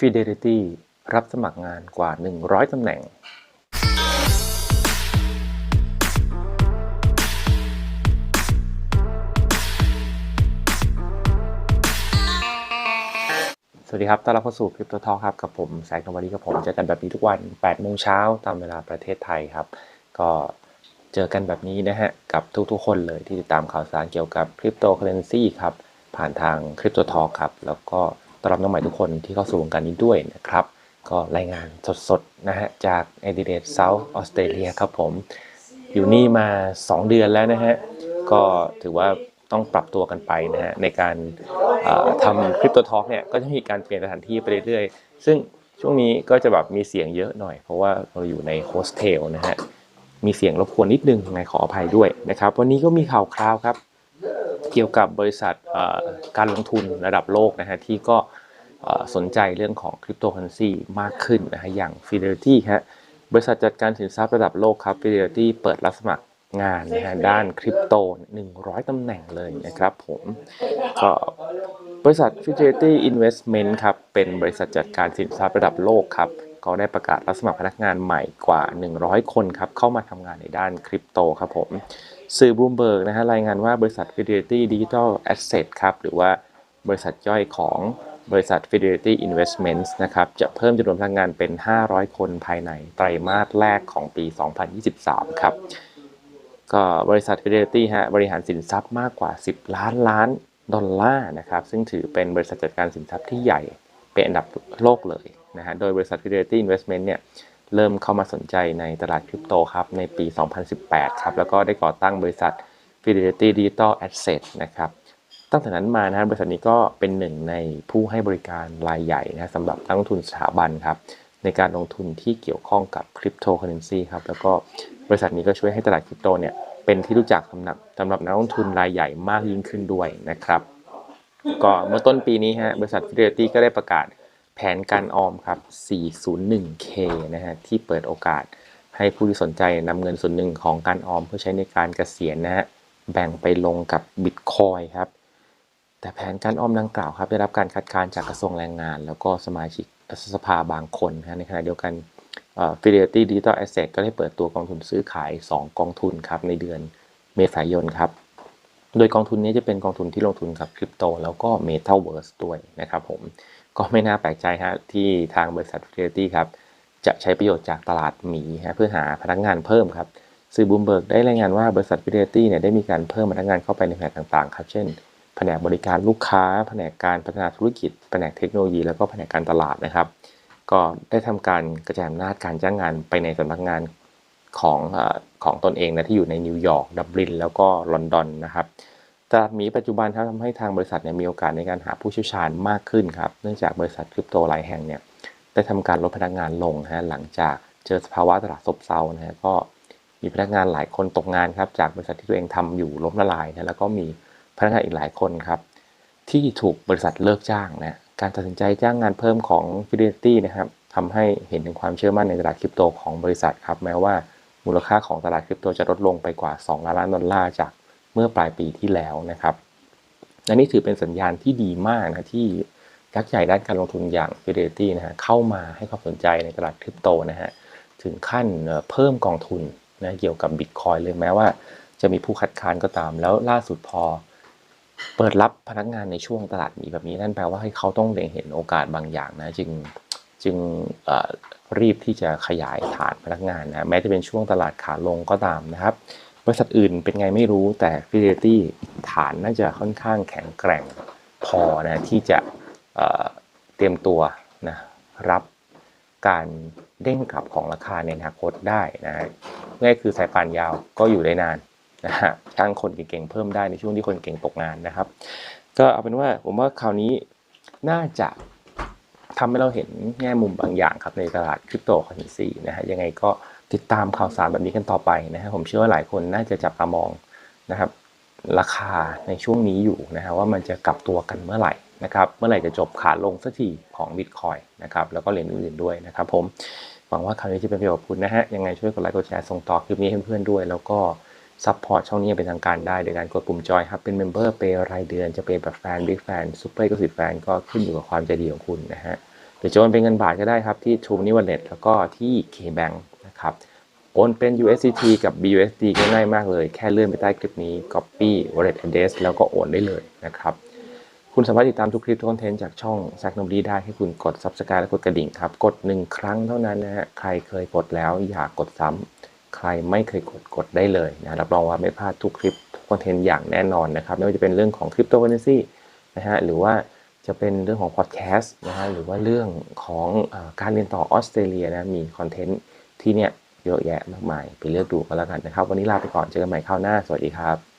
Fidelity รับสมัครงานกว่า 100 ตำแหน่ง สวัสดีครับ ต้อนรับเข้าสู่คริปโตทอครับ กับผมแสงธรรมดีกับผมเจอกันแบบนี้ทุกวัน 8 โมงเช้าตามเวลาประเทศไทยครับ ก็เจอกันแบบนี้นะฮะ กับทุกๆคนเลยที่ติดตามข่าวสารเกี่ยวกับคริปโตเคอเรนซีครับ ผ่านทางคริปโตทอครับ แล้วก็ ต้อนรับน้องใหม่ทุกคนที่เข้าสู่วงการนี้ด้วยนะครับ ก็รายงานสดๆนะฮะจากเอดิเลดเซาท์ออสเตรเลียครับผม อยู่นี่มา 2 เดือนแล้วนะฮะ ก็ถือว่าต้องปรับตัวกันไปนะฮะ ในการทำคริปโตทอ l k เนี่ย ก็จะมีการเปลี่ยนสถานที่ไปเรื่อยๆ ซึ่งช่วงนี้ก็จะแบบมีเสียงเยอะหน่อย เพราะว่าเราอยู่ในโฮสเทลนะฮะมีเสียงรบกวนนิดนึงยังไงขออภัยด้วยนะครับ วันนี้ก็มีข่าวคราวครับ เกี่ยวกับบริษัทเอ่อการลงทุนระดับโลกนะฮะที่ก็เอ่อสนใจเรื่องของคริปโตเคอเรนซีมากขึ้นนะฮะอย่าง Fidelity ครับบริษัทจัดการสินทรัพย์ระดับโลกครับ Fidelity เปิดรับสมัครงานนะฮะด้านคริปโต 100 ตำแหน่งเลยนะครับผมก็บริษัท Fidelity Investment ครับเป็นบริษัทจัดการสินทรัพย์ระดับโลกครับก็ได้ประกาศรับสมัครพนักงานใหม่กว่า 100 คนครับเข้ามาทำงานในด้านคริปโตครับผม สื่อบลูมเบิร์กนะฮะรายงานว่าบริษัท Fidelity Digital Asset ครับ หรือว่าบริษัทย่อยของบริษัท Fidelity Investments นะครับ จะเพิ่มจำนวนพนักงานเป็น 500 คนภายในไตรมาสแรกของปี 2023 ครับ ก็บริษัท Fidelity ฮะบริหารสินทรัพย์มากกว่า 10 ล้านล้านดอลลาร์นะครับ ซึ่งถือเป็นบริษัทจัดการสินทรัพย์ที่ใหญ่เป็นอันดับโลกเลยนะฮะ โดยบริษัท Fidelity Investment เนี่ย เริ่มเข้ามาสนใจในตลาดคริปโตครับในปี 2018 ครับ แล้วก็ได้ก่อตั้งบริษัท Fidelity Digital Asset นะครับ ตั้งแต่นั้นมานะฮะบริษัทนี้ก็เป็นหนึ่งในผู้ให้บริการรายใหญ่นะสำหรับนักลงทุนสถาบันครับ ในการลงทุนที่เกี่ยวข้องกับคริปโตเคอเรนซีครับ แล้วก็บริษัทนี้ก็ช่วยให้ตลาดคริปโตเนี่ยเป็นที่รู้จักสำหรับสำหรับนักลงทุนรายใหญ่มากยิ่งขึ้นด้วยนะครับ ก็เมื่อต้นปีนี้ฮะบริษัท Fidelity ก็ได้ประกาศ แผนการออมครับ 401k นะฮะ ที่เปิดโอกาสให้ผู้ที่สนใจนำเงินส่วนหนึ่งของการออมเพื่อใช้ในการเกษียณนะฮะ แบ่งไปลงกับบิตคอยครับ แต่แผนการออมดังกล่าวครับ ได้รับการคัดค้านจากกระทรวงแรงงาน แล้วก็สมาชิกสภาบางคนนะฮะ ในขณะเดียวกันเอ่อ Fidelity Digital Asset ก็ได้เปิดตัวกองทุนซื้อขาย 2 กองทุนครับในเดือนเมษายนครับ โดยกองทุนนี้จะเป็นกองทุนที่ลงทุนกับคริปโตแล้วก็ Metaverse ด้วยนะครับผมก็ไม่น่าแปลกใจฮะที่ทางบริษัท Fidelity ครับจะใช้ประโยชน์จากตลาดหมีฮะเพื่อหาพนักงานเพิ่มครับสื่อบูมเบิร์กได้รายงานว่าบริษัท Fidelity เนี่ยได้มีการเพิ่มพนักงานเข้าไปในแผนกต่างๆครับเช่น แผนกบริการลูกค้า แผนกการพัฒนาธุรกิจ แผนกเทคโนโลยี แล้วก็แผนกการตลาดนะครับ ก็ได้ทำการกระจายอำนาจการจ้างงานไปในสำนักงาน ของของตนเองนะที่อยู่ในนิวยอร์กดับลินแล้วก็ลอนดอนนะครับตลาดหมีปัจจุบันทำให้ทางบริษัทเนี่ยมีโอกาสในการหาผู้เชี่ยวชาญมากขึ้นครับเนื่องจากบริษัทคริปโตหลายแห่งเนี่ยได้ทำการลดพนักงานลงฮะหลังจากเจอสภาวะตลาดซบเซานะฮะก็มีพนักงานหลายคนตกงานครับจากบริษัทที่ตัวเองทำอยู่ล้มละลายนะแล้วก็มีพนักงานอีกหลายคนครับที่ถูกบริษัทเลิกจ้างนะการตัดสินใจจ้างงานเพิ่มของ Fidelity นะครับทำให้เห็นถึงความเชื่อมั่นในตลาดคริปโตของบริษัทครับแม้ว่า มูลค่าของตลาดคริปโตจะลดลงไปกว่า 2 ล้านล้านดอลลาร์จากเมื่อปลายปีที่แล้วนะครับและนี่ถือเป็นสัญญาณที่ดีมากนะที่ยักษ์ใหญ่ด้านการลงทุนอย่าง Fidelity นะฮะเข้ามาให้ความสนใจในตลาดคริปโตนะฮะถึงขั้นเพิ่มกองทุนนะเกี่ยวกับ Bitcoin เลยแม้ว่าจะมีผู้คัดค้านก็ตาม แล้วล่าสุดพอ เปิดรับพนักงานในช่วงตลาดหมีแบบนี้นั่นแปลว่าให้เขาต้องเล็งเห็นโอกาสบางอย่างนะจึง จึงรีบที่จะขยายฐานพนักงานนะแม้จะเป็นช่วงตลาดขาลงก็ตามนะครับบริษัทอื่นเป็นไงไม่รู้แต่ Fidelity ฐานน่าจะค่อนข้างแข็งแกร่งพอนะที่จะเเตรียมตัวนะรับการเด้งกลับของราคาในอนาคตได้นะฮะง่ายคือสายป่านยาวก็อยู่ได้นานนะฮะจ้างคนเก่งๆเพิ่มได้ในช่วงที่คนเก่งตกงานนะครับ ก็เอาเป็นว่าผมว่าคราวนี้น่าจะ ทำให้เราเห็นแง่มุมบางอย่างครับในตลาดคริปโตเคอเรนซีนะฮะยังไงก็ติดตามข่าวสารแบบนี้กันต่อไปนะฮะผมเชื่อว่าหลายคนน่าจะจับตามองนะครับราคาในช่วงนี้อยู่นะฮะว่ามันจะกลับตัวกันเมื่อไหร่นะครับเมื่อไหร่จะจบขาลงสักทีของ Bitcoin นะครับแล้วก็เหรียญอื่นๆด้วยนะครับผมหวังว่าคราวนี้จะเป็นประโยชน์กับคุณนะฮะยังไงช่วยกดไลค์กดแชร์ส่งต่อคลิปนี้ให้เพื่อนๆด้วย แล้วก็ ซัพพอร์ตช่องนี้เป็นทางการได้โดยการกดปุ่มจอยครับ เป็นเมมเบอร์เปรายเดือนจะเป็นแบบแฟนบิ๊กแฟนซูเปอร์ก็สิบแฟนก็ขึ้นอยู่กับความใจดีของคุณนะฮะหรือจะโอนเป็นเงินบาทก็ได้ครับ ที่ True Money Wallet แล้วก็ที่ KBank นะครับโอนเป็น USDT กับ BUSD ก็ง่ายมากเลย แค่เลื่อนไปใต้คลิปนี้ Copy Wallet Address แล้วก็โอนได้เลยนะครับคุณสามารถติดตามทุกคลิปทุกคอนเทนต์จากช่อง s a c k n o b d y ได้ให้คุณกด Subscribe และกดกระดิ่งครับ กด 1 ครั้งเท่านั้นนะฮะ ใครเคยกดแล้วอย่ากดซ้ำ ใครไม่เคยกดกดได้เลยนะรับรองว่าไม่พลาดทุกคลิปทุกคอนเทนต์อย่างแน่นอนนะครับ ไม่ว่าจะเป็นเรื่องของคริปโตเคอเรนซีนะฮะหรือว่าจะเป็นเรื่องของพอดแคสต์นะฮะหรือว่าเรื่องของอการเรียนต่อออสเตรเลียนะมีคอนเทนต์ที่เนี่ยเยอะแยะมากมาย ไปเลือกดูกันแล้วกันนะครับ วันนี้ลาไปก่อนเจอกันใหม่คราวหน้า สวัสดีครับ